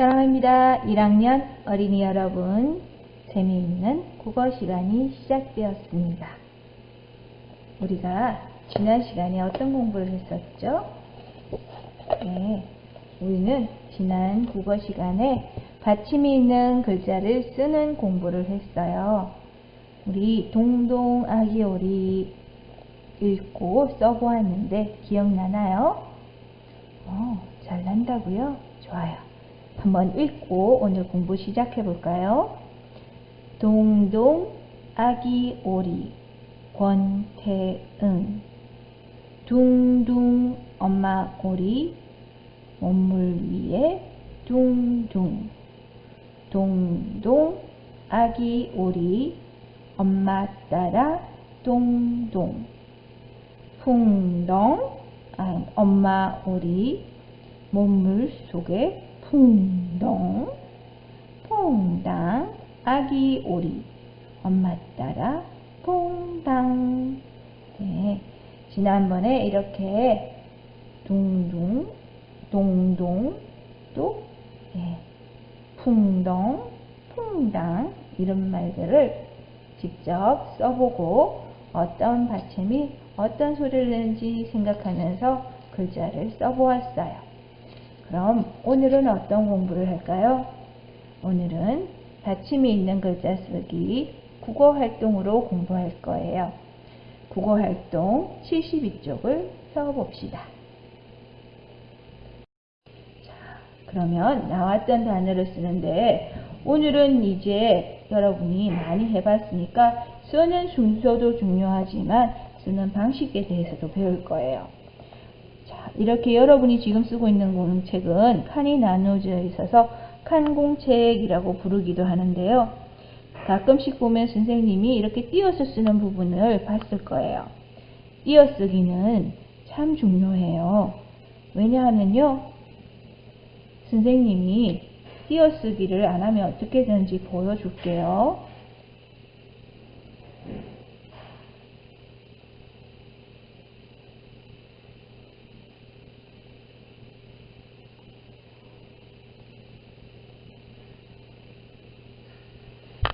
사랑합니다. 1학년 어린이 여러분, 재미있는 국어 시간이 시작되었습니다. 우리가 지난 시간에 어떤 공부를 했었죠? 네, 우리는 지난 국어 시간에 받침이 있는 글자를 쓰는 공부를 했어요. 우리 동동 아기오리 읽고 써보았는데 기억나나요? 어, 잘 난다고요? 좋아요. 한번 읽고 오늘 공부 시작해 볼까요? 동동 아기 오리 권태응 둥둥 엄마 오리 몸물 위에 둥둥. 동동 아기 오리 엄마 따라 동동. 풍덩 아, 엄마 오리 몸물 속에 풍덩 퐁당 아기 오리. 엄마 따라 퐁당. 네, 지난번에 이렇게 둥둥 동동 또 네, 풍덩 퐁당 이런 말들을 직접 써보고 어떤 받침이 어떤 소리를 내는지 생각하면서 글자를 써보았어요. 그럼 오늘은 어떤 공부를 할까요? 오늘은 받침이 있는 글자 쓰기 국어 활동으로 공부할 거예요. 국어 활동 72쪽을 써봅시다. 자, 그러면 나왔던 단어를 쓰는데 오늘은 이제 여러분이 많이 해봤으니까 쓰는 순서도 중요하지만 쓰는 방식에 대해서도 배울 거예요. 자, 이렇게 여러분이 지금 쓰고 있는 공책은 칸이 나누어져 있어서 칸공책이라고 부르기도 하는데요. 가끔씩 보면 선생님이 이렇게 띄어서 쓰는 부분을 봤을 거예요. 띄어쓰기는 참 중요해요. 왜냐하면요. 선생님이 띄어쓰기를 안 하면 어떻게 되는지 보여줄게요.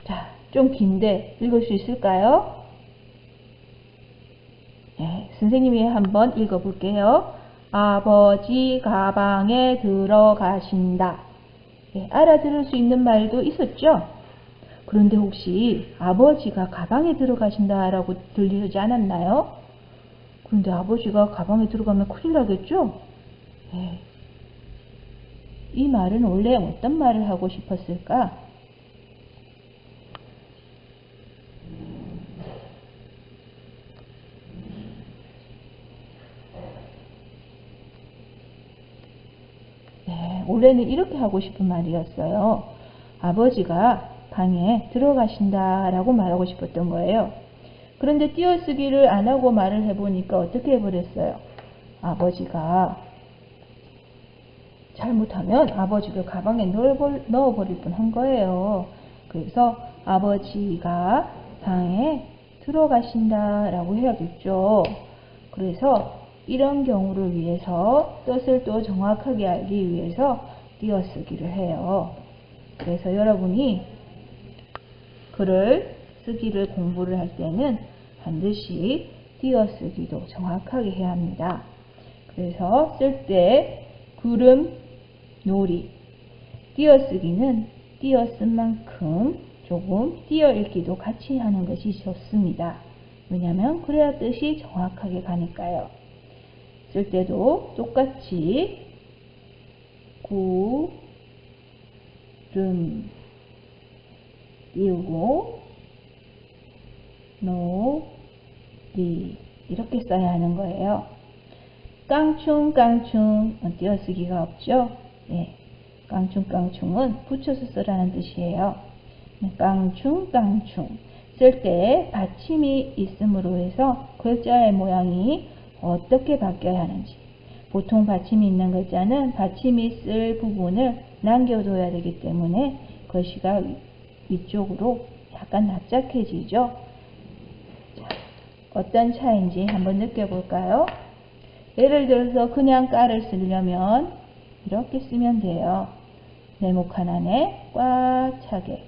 자, 좀 긴데 읽을 수 있을까요? 네, 선생님이 한번 읽어볼게요. 아버지 가방에 들어가신다. 네, 알아들을 수 있는 말도 있었죠? 그런데 혹시 아버지가 가방에 들어가신다라고 들리지 않았나요? 그런데 아버지가 가방에 들어가면 큰일 나겠죠? 네. 이 말은 원래 어떤 말을 하고 싶었을까? 네, 원래는 이렇게 하고 싶은 말이었어요. 아버지가 방에 들어가신다 라고 말하고 싶었던 거예요. 그런데 띄어쓰기를 안 하고 말을 해보니까 어떻게 해버렸어요? 아버지가 잘못하면 아버지를 가방에 넣어버릴 뻔한 거예요. 그래서 아버지가 방에 들어가신다 라고 해야겠죠. 그래서 이런 경우를 위해서 뜻을 또 정확하게 알기 위해서 띄어쓰기를 해요. 그래서 여러분이 글을 쓰기를 공부를 할 때는 반드시 띄어쓰기도 정확하게 해야 합니다. 그래서 쓸때 구름, 놀이, 띄어쓰기는 띄어쓴 만큼 조금 띄어읽기도 같이 하는 것이 좋습니다. 왜냐하면 그래야 뜻이 정확하게 가니까요. 쓸 때도 똑같이 구, 름, 띄우고 노, 리 이렇게 써야 하는 거예요. 깡충 깡충 띄어쓰기가 없죠? 네. 깡충 깡충은 붙여서 쓰라는 뜻이에요. 깡충 깡충 쓸 때 받침이 있음으로 해서 글자의 모양이 어떻게 바뀌어야 하는지 보통 받침이 있는 글자는 받침이 쓸 부분을 남겨둬야 되기 때문에 글씨가 위쪽으로 약간 납작해지죠. 자, 어떤 차이인지 한번 느껴볼까요? 예를 들어서 그냥 까를 쓰려면 이렇게 쓰면 돼요. 네모칸 안에 꽉 차게.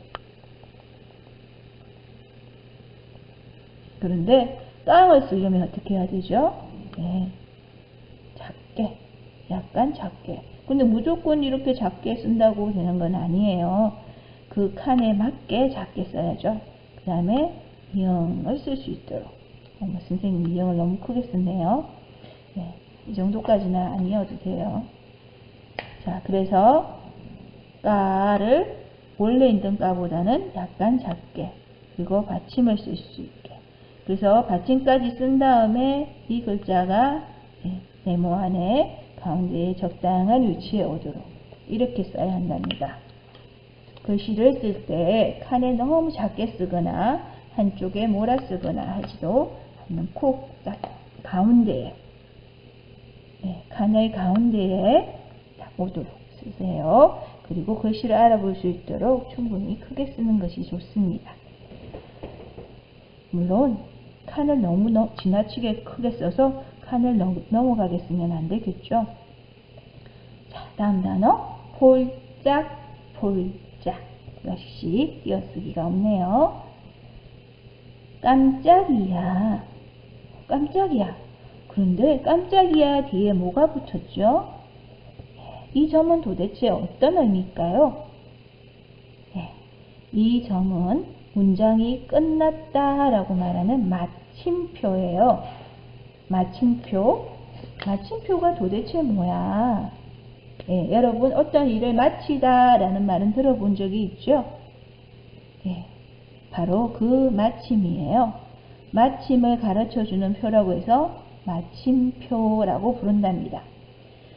그런데 깡을 쓰려면 어떻게 해야 되죠? 네. 작게. 약간 작게. 근데 무조건 이렇게 작게 쓴다고 되는 건 아니에요. 그 칸에 맞게 작게 써야죠. 그 다음에 미형을 쓸 수 있도록. 어머, 선생님 미형을 너무 크게 썼네요. 네, 이 정도까지는 아니어도 돼요. 자, 그래서 까를 원래 있던 까보다는 약간 작게 그리고 받침을 쓸 수 있게 그래서 받침까지 쓴 다음에 이 글자가 네, 네모 안에 가운데에 적당한 위치에 오도록 이렇게 써야 한답니다. 글씨를 쓸 때 칸에 너무 작게 쓰거나 한쪽에 몰아 쓰거나 하지도 않는 콕딱 가운데에 네, 칸의 가운데에 딱 오도록 쓰세요. 그리고 글씨를 알아볼 수 있도록 충분히 크게 쓰는 것이 좋습니다. 물론 칸을 너무 너, 지나치게 크게 써서 칸을 넘, 넘어가게 쓰면 안 되겠죠. 자, 다음 단어 폴짝 폴짝 역시 띄어쓰기가 없네요. 깜짝이야 깜짝이야 그런데 깜짝이야 뒤에 뭐가 붙었죠? 이 점은 도대체 어떤 의미일까요? 네, 이 점은 문장이 끝났다 라고 말하는 마침표예요. 마침표. 마침표가 도대체 뭐야? 네, 여러분 어떤 일을 마치다 라는 말은 들어본 적이 있죠? 네, 바로 그 마침이에요. 마침을 가르쳐주는 표라고 해서 마침표라고 부른답니다.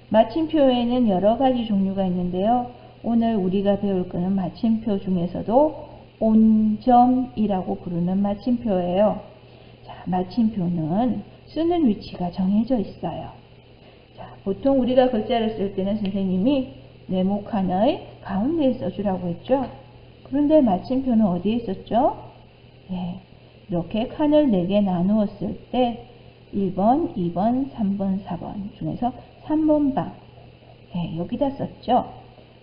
마침표에는 여러 가지 종류가 있는데요. 오늘 우리가 배울 거는 마침표 중에서도 온점이라고 부르는 마침표예요. 자, 마침표는 쓰는 위치가 정해져 있어요. 자, 보통 우리가 글자를 쓸 때는 선생님이 네모 칸의 가운데에 써주라고 했죠. 그런데 마침표는 어디에 있었죠? 네, 이렇게 칸을 4개 나누었을 때 1번, 2번, 3번, 4번 중에서 3번 방 네, 여기다 썼죠.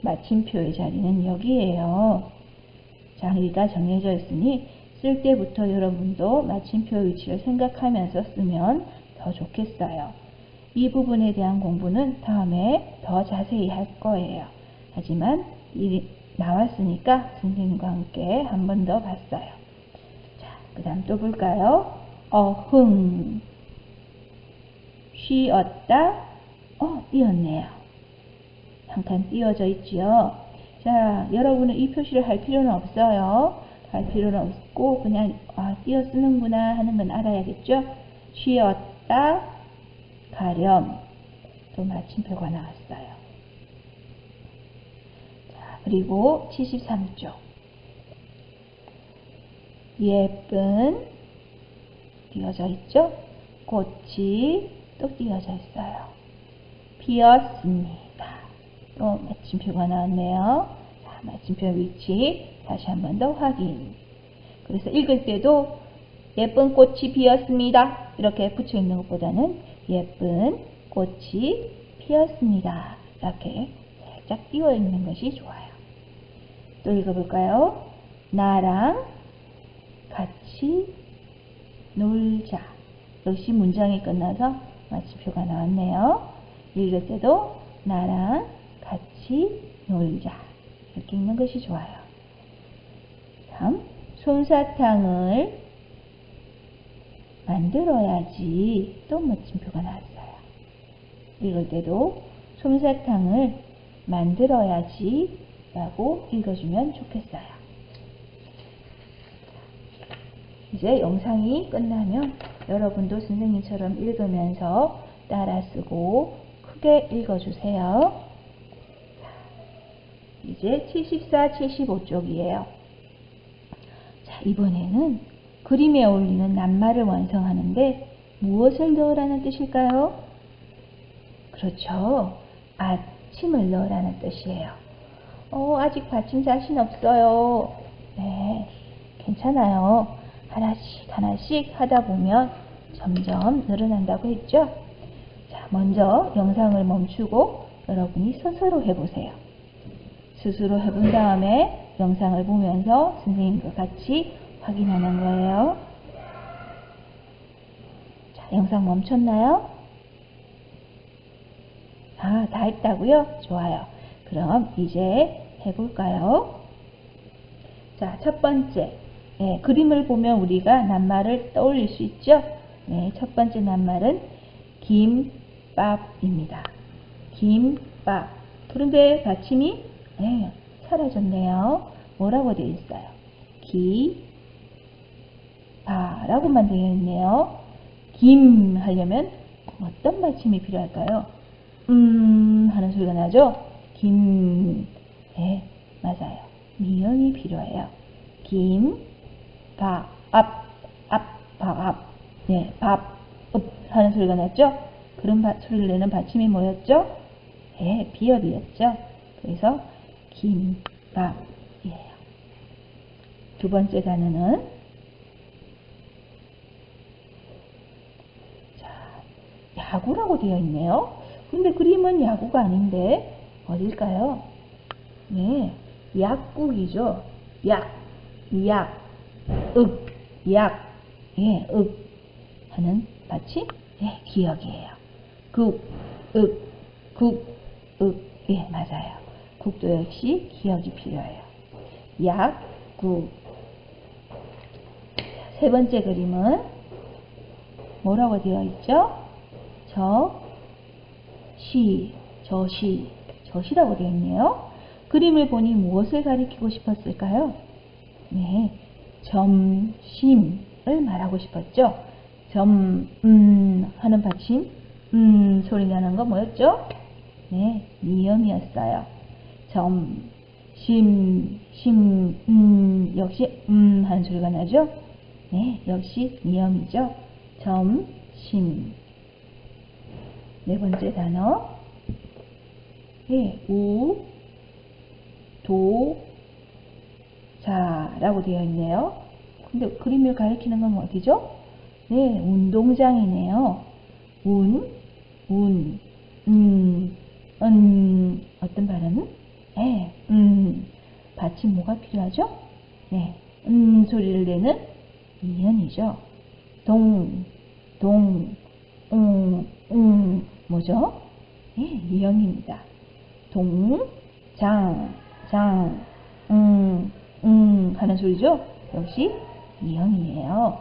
마침표의 자리는 여기에요. 자리가 정해져 있으니 쓸 때부터 여러분도 마침표 위치를 생각하면서 쓰면 더 좋겠어요. 이 부분에 대한 공부는 다음에 더 자세히 할 거예요. 하지만 이 나왔으니까 선생님과 함께 한 번 더 봤어요. 자, 그 다음 또 볼까요? 어흥 쉬었다 어, 띄었네요. 한 칸 띄어져 있지요. 자, 여러분은 이 표시를 할 필요는 없어요. 할 필요는 없고 그냥 아, 띄어 쓰는구나 하는 건 알아야겠죠. 쉬었다 가렴 또 마침표가 나왔어요. 자, 그리고 73쪽 예쁜 띄어져 있죠. 꽃이 또 띄어져 있어요. 피었습니다. 또 마침표가 나왔네요. 자, 마침표 위치 다시 한 번 더 확인. 그래서 읽을 때도 예쁜 꽃이 피었습니다. 이렇게 붙여 있는 것보다는 예쁜 꽃이 피었습니다. 이렇게 살짝 띄워 있는 것이 좋아요. 또 읽어볼까요? 나랑 같이 놀자. 역시 문장이 끝나서 마침표가 나왔네요. 읽을 때도 나랑 같이 놀자. 이렇게 읽는 것이 좋아요. 다음, 솜사탕을 만들어야지. 또 마침표가 나왔어요. 읽을 때도 솜사탕을 만들어야지 라고 읽어주면 좋겠어요. 이제 영상이 끝나면 여러분도 선생님처럼 읽으면서 따라 쓰고 크게 읽어주세요. 이제 74, 75쪽이에요. 자, 이번에는 그림에 어울리는 낱말을 완성하는데 무엇을 넣으라는 뜻일까요? 그렇죠. 아침을 넣으라는 뜻이에요. 어, 아직 받침 자신 없어요. 네, 괜찮아요. 하나씩 하나씩 하다 보면 점점 늘어난다고 했죠? 자, 먼저 영상을 멈추고 여러분이 스스로 해보세요. 스스로 해본 다음에 영상을 보면서 선생님과 같이 확인하는 거예요. 자, 영상 멈췄나요? 아, 다 했다고요? 좋아요. 그럼 이제 해볼까요? 자, 첫 번째. 네, 그림을 보면 우리가 낱말을 떠올릴 수 있죠? 네, 첫 번째 낱말은 김밥입니다. 김밥. 그런데 받침이 네, 사라졌네요. 뭐라고 되어 있어요? 기, 바 라고만 되어 있네요. 김 하려면 어떤 받침이 필요할까요? 음 하는 소리가 나죠? 김. 네, 맞아요. 미음이 필요해요. 김, 밥, 앞, 앞, 밥, 앞. 네, 밥, 읍 하는 소리가 났죠? 그런 바, 소리를 내는 받침이 뭐였죠? 네, 비읍이었죠. 그래서 김밥이에요. 두 번째 단어는 자, 야구라고 되어 있네요. 근데 그림은 야구가 아닌데 어딜까요? 네, 약국이죠. 약, 약, 윽, 약, 예, 윽 하는 받침, 예, 기억이에요. 국, 윽, 국. 국도 역시 기억이 필요해요. 약, 국. 세 번째 그림은 뭐라고 되어 있죠? 저, 시, 저시, 저시라고 되어 있네요. 그림을 보니 무엇을 가리키고 싶었을까요? 네, 점심을 말하고 싶었죠. 점, 음 하는 받침, 음 소리 나는 거 뭐였죠? 네, 미음이었어요. 점, 심, 심, 음, 역시 음 하는 소리가 나죠? 네, 역시 미음이죠. 점, 심. 네 번째 단어. 네, 우, 도, 자 라고 되어 있네요. 근데 그림을 가리키는 건 어디죠? 네, 운동장이네요. 운, 운, 음, 음, 어떤 발음은? 네, 음, 받침 뭐가 필요하죠? 네, 음 소리를 내는 이연이죠. 동, 동, 음, 음, 뭐죠? 네, 이연입니다. 동, 장, 장, 음, 음 하는 소리죠? 역시 이형이에요.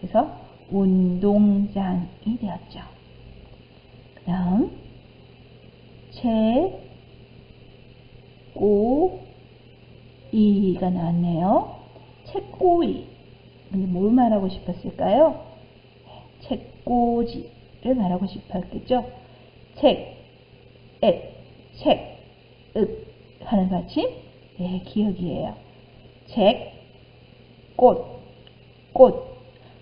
그래서 운동장이 되었죠. 그 다음 체, 꼬, 이가 나왔네요. 책꼬이. 뭘 말하고 싶었을까요? 책꼬지를 말하고 싶었겠죠? 책, 앱, 책, 읍 하는 받침? 네, 기억이에요. 책, 꽃, 꽃.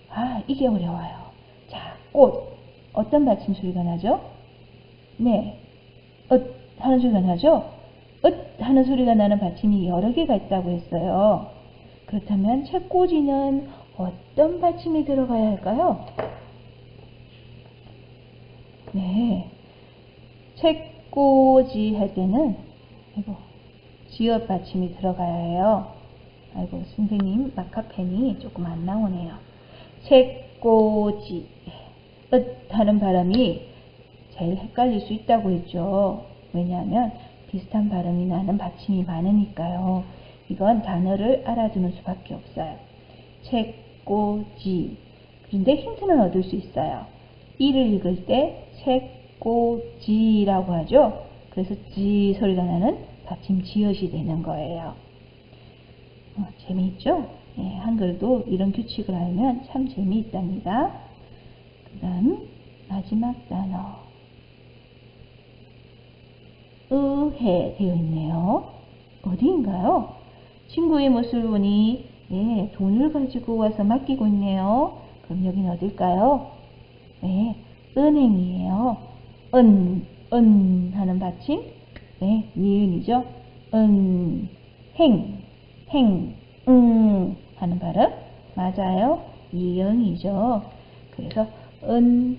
아, 이게 어려워요. 자, 꽃. 어떤 받침 소리가 나죠? 네, 엇 하는 소리가 나죠? 엇 하는 소리가 나는 받침이 여러 개가 있다고 했어요. 그렇다면 책꽂이는 어떤 받침이 들어가야 할까요? 네, 책꽂이 할 때는 아이고, 지읒 받침이 들어가야 해요. 아이고 선생님 마카펜이 조금 안 나오네요. 책꽂이 엇 하는 발음이 제일 헷갈릴 수 있다고 했죠. 왜냐하면 비슷한 발음이 나는 받침이 많으니까요. 이건 단어를 알아두는 수밖에 없어요. 책꼬지. 그런데 힌트는 얻을 수 있어요. 이를 읽을 때 책꼬지라고 하죠. 그래서 지 소리가 나는 받침 지읒이 되는 거예요. 어, 재미있죠? 예, 한글도 이런 규칙을 알면 참 재미있답니다. 그 다음 마지막 단어 의해 되어 있네요. 어디인가요? 친구의 모습을 보니 예, 돈을 가지고 와서 맡기고 있네요. 그럼 여기는 어딜까요? 네, 은행이에요. 은, 은 하는 받침. 네, 니은이죠. 은, 행, 행, 응 하는 발음. 맞아요. 이응이죠. 그래서 은행이랍니다.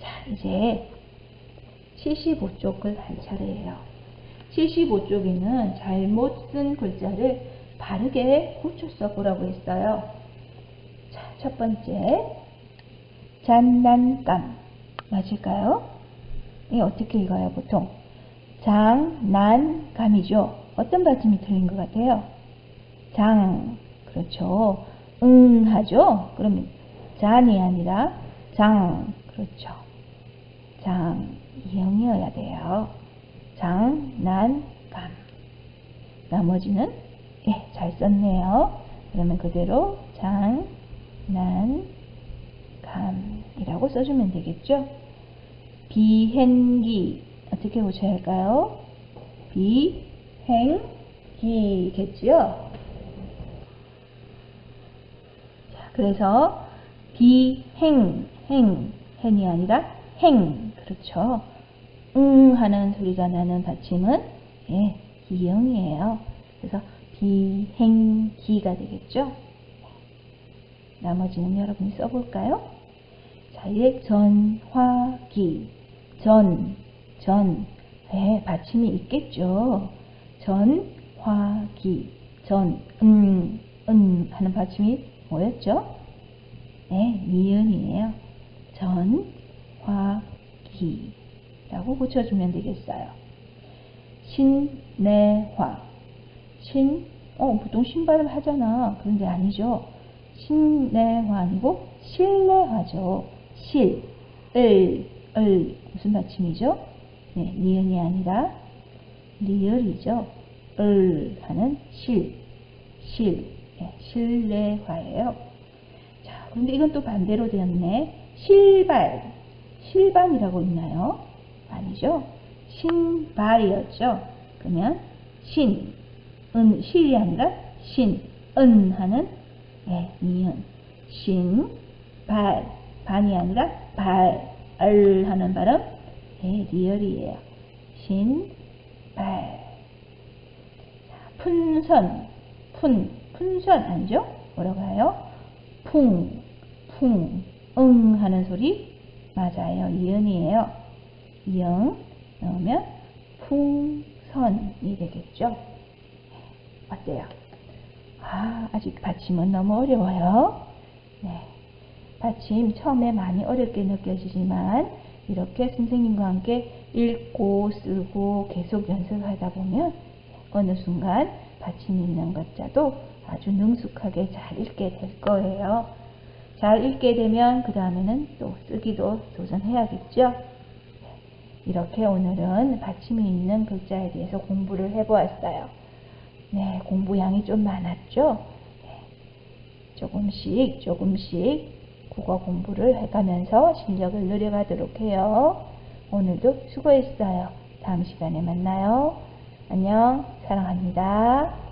자, 이제 75쪽을 할 차례예요. 75쪽에는 잘못 쓴 글자를 바르게 고쳐 써보라고 했어요. 자, 첫 번째 장난감 맞을까요? 이 어떻게 읽어요 보통? 장난감이죠. 어떤 받침이 틀린 것 같아요? 장 그렇죠. 응 하죠. 그러면 잔이 아니라 장 그렇죠. 장 이형이어야 돼요. 장난감 나머지는 예, 잘 썼네요. 그러면 그대로 장 난 감이라고 써주면 되겠죠. 비행기 어떻게 고쳐야 할까요? 비행기겠지요. 자, 그래서 비행, 행, 행이 아니라 행, 그렇죠. 응 하는 소리가 나는 받침은 예, 기형이에요. 그래서 비행기가 되겠죠. 나머지는 여러분이 써볼까요? 자, 이제 전화기, 전, 전, 네, 받침이 있겠죠. 전 화 기, 전, 음, 음 하는 받침이 뭐였죠? 네, 니은이에요. 전 화 기 라고 고쳐주면 되겠어요. 신내화, 신, 어, 보통 신발을 하잖아. 그런데 아니죠. 신내화 아니고 실내화죠. 실, 을, 을, 무슨 받침이죠? 네, 니은이 아니라 리을이죠. 을 하는 실, 실, 네, 실내화예요. 자, 그런데 이건 또 반대로 되었네. 실발, 실반이라고 있나요? 아니죠. 신발이었죠. 그러면 신, 은, 실이 아니라 신, 은 하는 네, 니은. 신, 발, 반이 아니라 발, 을 하는 발음 네, 리얼이에요. 신, 발. 자, 풍선, 푼, 풍선 아니죠? 뭐라고 해요? 풍, 풍, 응 하는 소리 맞아요. 이은이에요. 이응 넣으면 풍선이 되겠죠? 어때요? 아, 아직 받침은 너무 어려워요. 네. 받침 처음에 많이 어렵게 느껴지지만 이렇게 선생님과 함께 읽고 쓰고 계속 연습하다 보면 어느 순간 받침 있는 글자도 아주 능숙하게 잘 읽게 될 거예요. 잘 읽게 되면 그 다음에는 또 쓰기도 도전해야겠죠. 이렇게 오늘은 받침이 있는 글자에 대해서 공부를 해보았어요. 네, 공부량이 좀 많았죠? 네, 조금씩 조금씩 국어 공부를 해가면서 실력을 늘려가도록 해요. 오늘도 수고했어요. 다음 시간에 만나요. 안녕, 사랑합니다.